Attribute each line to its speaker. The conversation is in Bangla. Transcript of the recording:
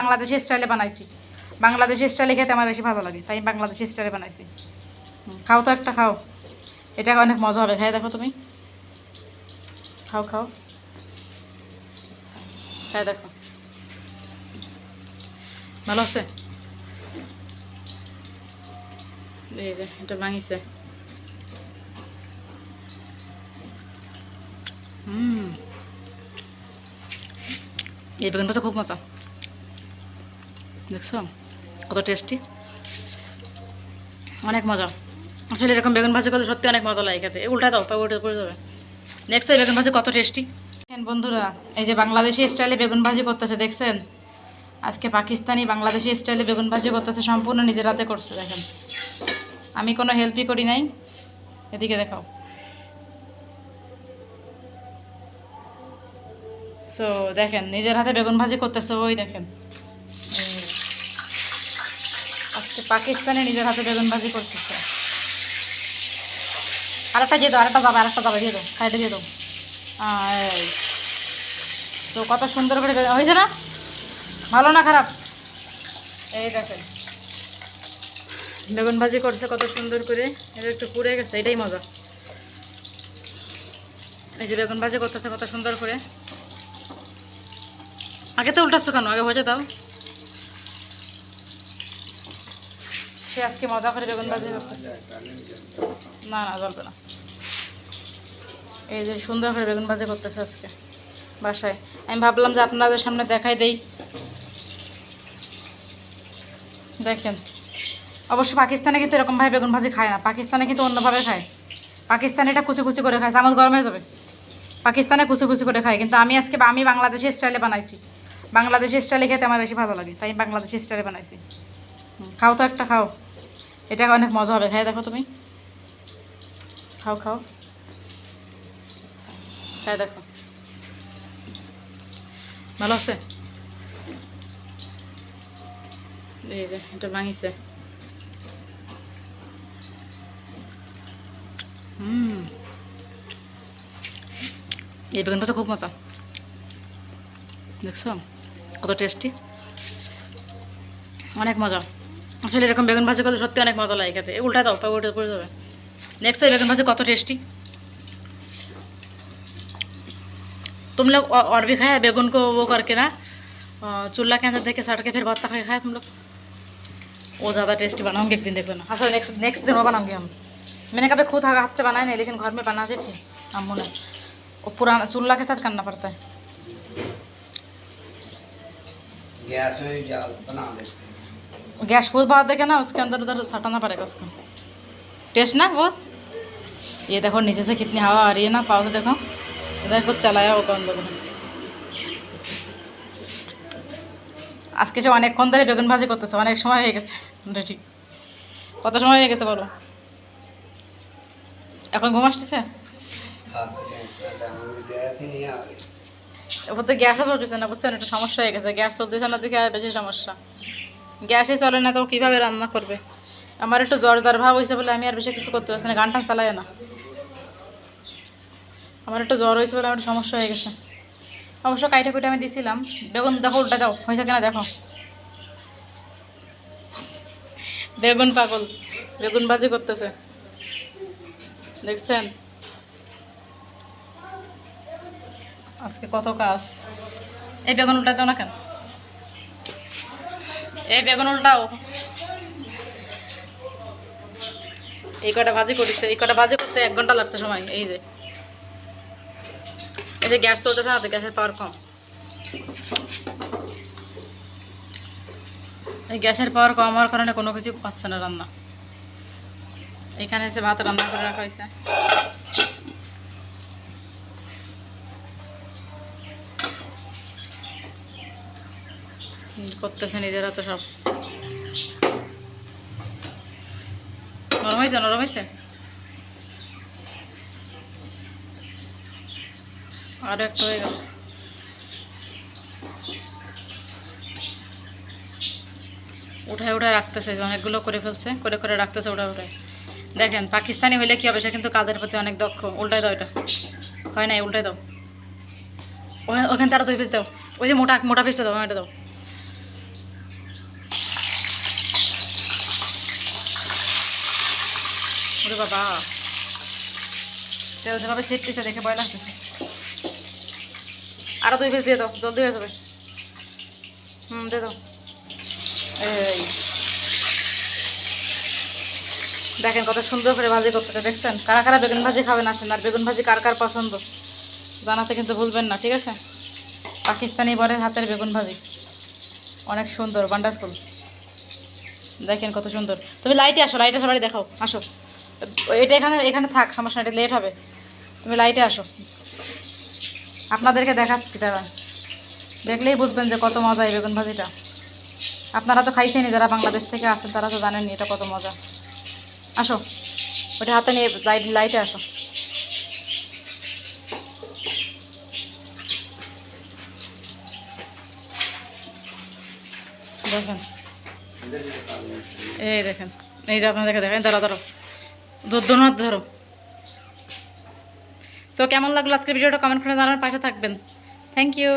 Speaker 1: বাংলাদেশি স্টাইলে বানাইছি। বাংলাদেশি স্টাইলে খেতে আমার বেশি ভালো লাগে, তাই বাংলাদেশি স্টাইলে বানাইছি। খাও তো একটা, খাও। এটা অনেক মজা হবে, খাই দেখো তুমি। খাও খাও। খাই দেখো। ভালো আছে? এটা ভাঙিছে। হুম। এই বেগুন খুব মজা। দেখছ? কত টেস্টি অনেক মজা। আসলে এরকম বেগুন ভাজি করলে সত্যি অনেক মজা লাগে খেতে। উল্টা দাও পা উল্টে পড়ে যাবে। নেক্সট বেগুন ভাজি কত টেস্টি বন্ধুরা, এই যে বাংলাদেশি স্টাইলে বেগুন ভাজি করতেছে, দেখছেন? আজকে পাকিস্তানি বাংলাদেশি স্টাইলে বেগুন ভাজি করতেছে, সম্পূর্ণ নিজের হাতে করছে, দেখেন। আমি কোনো হেল্পই করি নাই। এদিকে দেখাও। সো দেখেন, নিজের হাতে বেগুন ভাজি করতেছে, ওই দেখেন এই। আজকে পাকিস্তানে নিজের হাতে বেগুন ভাজি করতেছে। আরেকটা দিয়ে দাও, আরেকটা দাবা আরেকটা দাবা দিয়ে দাও খাইতে দিয়ে দাও। তো কত সুন্দর করে হয়েছে না? ভালো না খারাপ? এই দেখেন। বেগুন ভাজি করছে কত সুন্দর করে। এটা একটু পুড়ে গেছে, এটাই মজা। এই যে বেগুন ভাজি করতেছে কত সুন্দর করে। আগে তো উল্টাচ্ছ কেন? আগে ভজে দাও সে আজকে মজা করে বেগুন ভাজি করতেছে না না, জ্বলবে না। এই যে সুন্দর করে বেগুন ভাজি করতেছে আজকে বাসায়। আমি ভাবলাম যে আপনাদের সামনে দেখাই দেই। দেখেন, অবশ্য পাকিস্তানে কিন্তু এরকমভাবে বেগুন ভাজি খায় না। পাকিস্তানে কিন্তু অন্যভাবে খায়। পাকিস্তানে এটা কুচি কুচি করে খায়। চামচ গরম হয়ে যাবে। পাকিস্তানে কুচি কুচি করে খায়। কিন্তু আমি আজকে, আমি বাংলাদেশি স্টাইলে বানাইছি। বাংলাদেশি স্টাইলে খেতে আমার বেশি ভালো লাগে। তাই আমি বাংলাদেশি স্টাইলে বানাইছি। খাও তো একটা, খাও। এটা অনেক মজা হবে। খাই দেখো তুমি। খাও খাও। খাই দেখো। ভালো আছে? এই যে, এটা ভাঙিছে। হুম। এই বেগুন ভাজা খুব মজা। দেখছ? কত টেস্টি অনেক মজা। আসলে এরকম বেগুন ভাজি করলে সত্যি অনেক মজা লাগে খেতে এই উল্টা দাও পা উল্টে পড়ে যাবে नेक्स्ट बेगन भाजी कत टेस्टी तुम लोग और और भी खाया बेगन को वो करके ना अ, चूल्हा के अंदर देख के सट के फिर भत्ता खा के खाया तुम लोग वो ज़्यादा टेस्टी बनाऊंगे एक दिन देख लेना अच्छा नेक्स्ट नेक्स्ट दिन वो बनाऊंगे हम मैंने कभी खुद हाथ से बनाया नहीं लेकिन घर में बनाते थे अम्मू ने वो पुराना चूल्हा के साथ करना पड़ता है
Speaker 2: गैस में जाल बना देते हैं
Speaker 1: गैस खुद बहुत देखे ना उसके अंदर उधर सटाना पड़ेगा उसको टेस्ट ना बहुत ये देखो नीचे से कितनी हवा आ रही है ना पाव से देखो इधर कुछ चलाया होगा उन लोगों ने আজকে সে অনেকক্ষণ ধরে বেগুন ভাজি করতেছে অনেক সময় হয়ে গেছে রেডি কত সময় হয়ে গেছে বলো এখন ঘুম আসতেছে
Speaker 2: खाते हैं चलते हैं हमें गैस ही नहीं आ रही
Speaker 1: এবার তো গ্যাসও চলতেছে না বুঝছেন একটু সমস্যা হয়ে গেছে গ্যাস চলতেছে না দেখে আর বেশি সমস্যা গ্যাসই চলে না, তো কীভাবে রান্না করবে? আমার একটু জ্বর জ্বর ভাব হয়েছে বলে আমি আর বেশি কিছু করতে পারছি না গান টান চালাই না। আমার একটু জ্বর হয়েছে বলে আমার সমস্যা হয়ে গেছে। অবশ্য কাইটা কুইটে আমি দিছিলাম। বেগুন, দেখো, উল্টা দাও হয়েছে কিনা দেখো। বেগুন পাগল, বেগুন বাজি করতেছে। দেখছেন? আজকে কত কাজ। এই বেগুন উল্টাতেও না কেন? এই বেগুন উল্টাও। এই কটা ভাজি করেছে, এই কটা ভাজি করতে এক ঘণ্টা লাগছে সময়, এই যে। এই যে গ্যাস চলতেছে না গ্যাসের পাওয়ার কম। এই গ্যাসের পাওয়ার কম হওয়ার কারণে কোনো কিছু পাচ্ছে না রান্না। এখানে এসে ভাত রান্না করে রাখা হয়েছে। করতেছে নিজেরা তো সব। নরম হয়েছে নরম হয়েছে? আরও একটু হয়ে গেল। উঠায় উঠায় রাখতেছে অনেকগুলো করে ফেলছে, করে করে রাখতেছে, উঠায় উঠায়। দেখেন, পাকিস্তানি হইলে কি হবে? সে কিন্তু কাজের প্রতি অনেক দক্ষ। উল্টায় দাও এটা। হয় নাই? উল্টায় দাও। ওখানে তারা দুই পিস দাও। ওই যে মোটা মোটা পিসটা দাও এটা দাও। বাবা। তেল যেভাবে ছিটতেছে দেখে ভয় লাগতেছে। আরও দুই পিস দিয়ে দাও, জলদি হয়ে যাবে। হুম, দিয়ে দাও। এই। দেখেন কত সুন্দর করে ভাজি করতে দেখছেন? কারা কারা বেগুন ভাজি খাবেন আসেন, আর বেগুন ভাজি কার কার পছন্দ? জানাতে কিন্তু ভুলবেন না, ঠিক আছে? পাকিস্তানি বরের হাতের বেগুন ভাজি। অনেক সুন্দর ওয়ান্ডারফুল দেখেন কত সুন্দর। তুমি লাইটে আসো লাইটে সবাই দেখাও, আসো। এটা এখানে এখানে থাক, সমস্যা এটা লেট হবে। তুমি লাইটে আসো। আপনাদেরকে দেখাচ্ছি দাঁড়া দেখলেই বুঝবেন যে কত মজা এই বেগুন ভাজিটা। আপনারা তো খাইছেনি যারা বাংলাদেশ থেকে আসেন, তারা তো জানেননি এটা কত মজা। আসো, ওটা হাতে নিয়ে লাইট লাইটে আসো। দেখেন। এই দেখেন, এই যে আপনাদেরকে দেখেন ধরো ধরো দুধ দোনো হাত ধরো। সো কেমন লাগল আজকের ভিডিওটা? কমেন্ট করে জানার পাশে থাকবেন। Thank you